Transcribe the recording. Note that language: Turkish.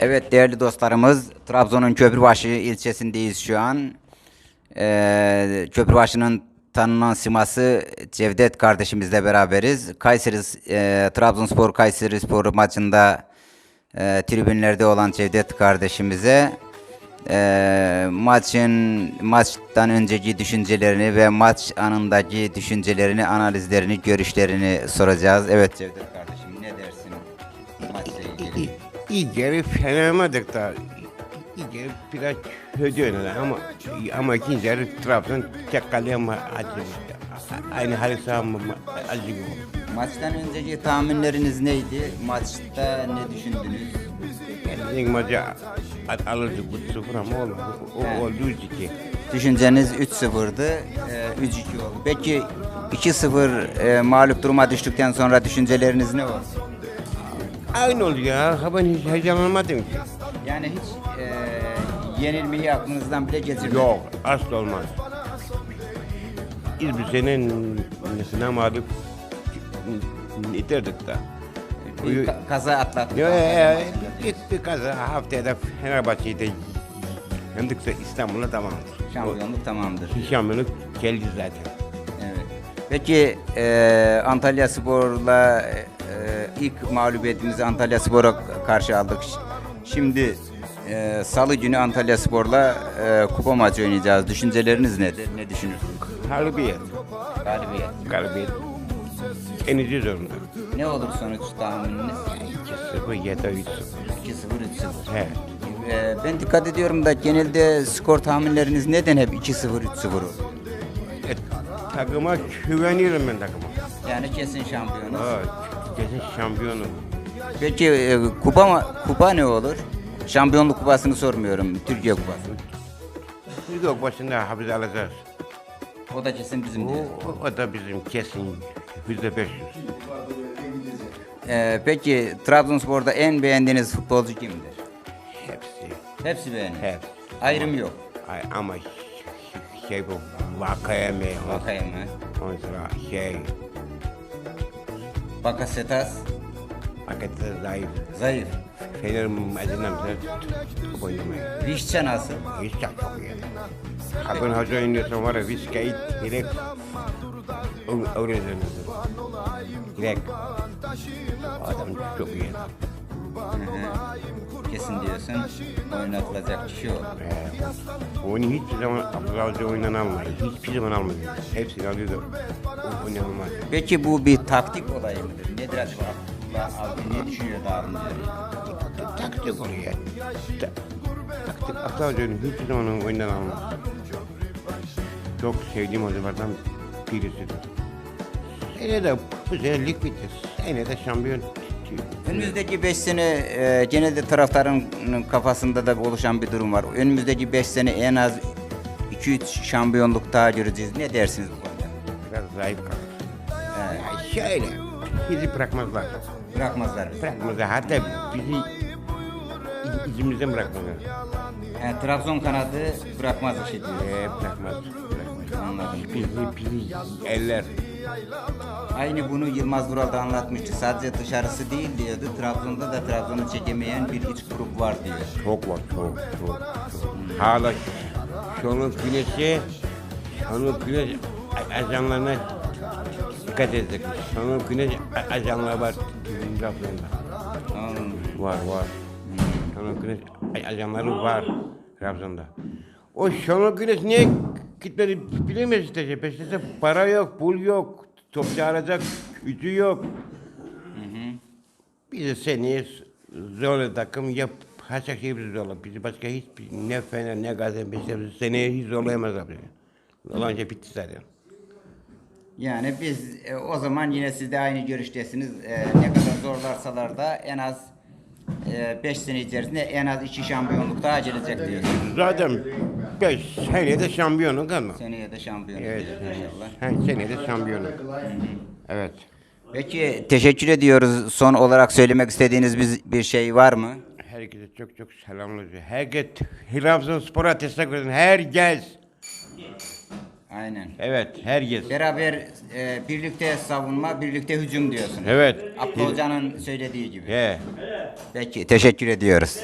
Evet değerli dostlarımız Trabzon'un Köprübaşı ilçesindeyiz şu an. Ee, Köprübaşı'nın tanınan siması Cevdet kardeşimizle beraberiz. Kayseri, e, Trabzonspor Kayseri Spor maçında e, tribünlerde olan Cevdet kardeşimize e, maçın maçtan önceki düşüncelerini ve maç anındaki düşüncelerini, analizlerini, görüşlerini soracağız. Evet Cevdet kardeşim ne dersin maçla ilgili? İlgili fenemadık da İlgili biraz kötü oynadı ama ama ikinci yarı Trabzon tek kaleye acı. Aynı halı saha mı. Maçtan önceki tahminleriniz neydi? Maçta ne düşündünüz? İlk maçı al- alırdık bu sıfır ama olmadı. O He. oldu 3-2. Düşünceniz 3-0'dı, e, 3-2 oldu. Peki 2-0 e, mağlup duruma düştükten sonra düşünceleriniz ne oldu? Aynı oldu ya. Ha ben hiç heyecanlanmadım ki. Yani hiç e, yenilmeyi aklınızdan bile geçirmediniz. Yok asla olmaz. Biz bir senin nesine mağlup iterdik da. Bir ka- kaza atlattık. Yo, yo, yo, bir, bir kaza haftaya da Fenerbahçe'yi de yendik de İstanbul'a tamamdır. Şampiyonluk tamamdır. Şampiyonluk geldi zaten. Evet. Peki e, Antalya Spor'la e, ilk mağlubiyetimizi Antalya Spor'a karşı aldık. Şimdi e, Salı günü Antalya Spor'la e, kupa maçı oynayacağız. Düşünceleriniz nedir? Ne düşünürsünüz? Galibiyet. Galibiyet. Galibiyet. En iyi zorunda. Ne olur sonuç tahmininiz? 2-0 ya da 3-0. 2-0, 3-0. He. E, ben dikkat ediyorum da genelde skor tahminleriniz neden hep 2-0, 3-0 olur? E, takıma güveniyorum ben takıma. Yani kesin şampiyonuz. Ha, kesin şampiyonum. Peki e, kupa ma- kupa ne olur? Şampiyonluk kupasını sormuyorum. Türkiye kupası. Biz yok başında hafize alacağız. O da kesin bizim O, diyor. o, o da bizim kesin yüzde 500. Ee, peki Trabzonspor'da en beğendiğiniz futbolcu kimdir? Hepsi. Hepsi beğenir. Hep. Ayrım yok. Ay, ama şey bu Vakayeme. Vakayeme, Ondan sonra şey Bakasetas, pakette zayıf. zayıf. Fener'in acından bize top oynamayı. Vişça nasıl? Hiç çok çok iyi. Hakan Hoca oynuyorsa var ya biz kayıt direkt o- öğreniriz. Direkt. Adam çok iyi. Kesin diyorsun. Oynatılacak kişi o. Ee, onu hiçbir zaman Hoca oyundan almıyor. Hiçbir zaman almıyor. Hepsini alıyordu. O oynanılmaz. Peki bu bir taktik olayı mıdır? Nedir acaba? Abdullah Avcı ne düşünüyor önce? Taktik oluyor. Ta- Taktik Abdullah Hoca'nın hiçbir zaman oyundan almaz. Çok sevdiğim hocalardan birisidir. Sene de bu sene lig bitti. Sene de şampiyon. Önümüzdeki 5 sene e, genelde taraftarın kafasında da oluşan bir durum var. Önümüzdeki 5 sene en az 2-3 şampiyonluk daha göreceğiz. Ne dersiniz bu zayıf kalır. Ya şöyle, bizi bırakmazlar. Bırakmazlar. Bırakmazlar. Hatta bizi iz- izimizden bırakmazlar. Yani Trabzon kanadı bırakmaz işi diyor. Ee, bırakmaz. bırakmaz. Anladım. Bizi, bizi eller. Aynı bunu Yılmaz Vural da anlatmıştı. Sadece dışarısı değil diyordu. Trabzon'da da Trabzon'u çekemeyen bir iç grup var diyor. Çok var, çok, çok. çok. Hala şunun güneşi, şunun güneş ajanlarına dikkat edecek. Şunun güneş ajanları var. Trabzon'da. Anladım. Var, var. Şenol Güneş ajanları var Trabzon'da. O Şenol Güneş niye gitmedi bilemeyiz işte. Beşiktaş'ta para yok, pul yok, top çağıracak gücü yok. Bizi seneye zorla takım yap. Haşa şey bizi zorla. Bizi başka hiçbir ne Fener ne Gaziantep bizi seneye hiç zorlayamaz abi. Şey bitti zaten. Yani biz e, o zaman yine siz de aynı görüştesiniz. E, ne kadar zorlarsalar da en az 5 sene içerisinde en az 2 şampiyonluk daha gelecek diyorsunuz. Zaten beş seneye de şampiyonluk ama. Seneye de şampiyon Evet. olacak inşallah. Her seneye de şampiyonluk. Evet. Peki teşekkür ediyoruz. Son olarak söylemek istediğiniz bir, bir şey var mı? Herkese çok çok selamlar. Herkes Trabzonspor'a teşekkür ederim. Herkes. Aynen. Evet, herkes. Beraber e, birlikte savunma, birlikte hücum diyorsunuz. Evet. Abdülcan'ın söylediği gibi. He. Peki teşekkür ediyoruz.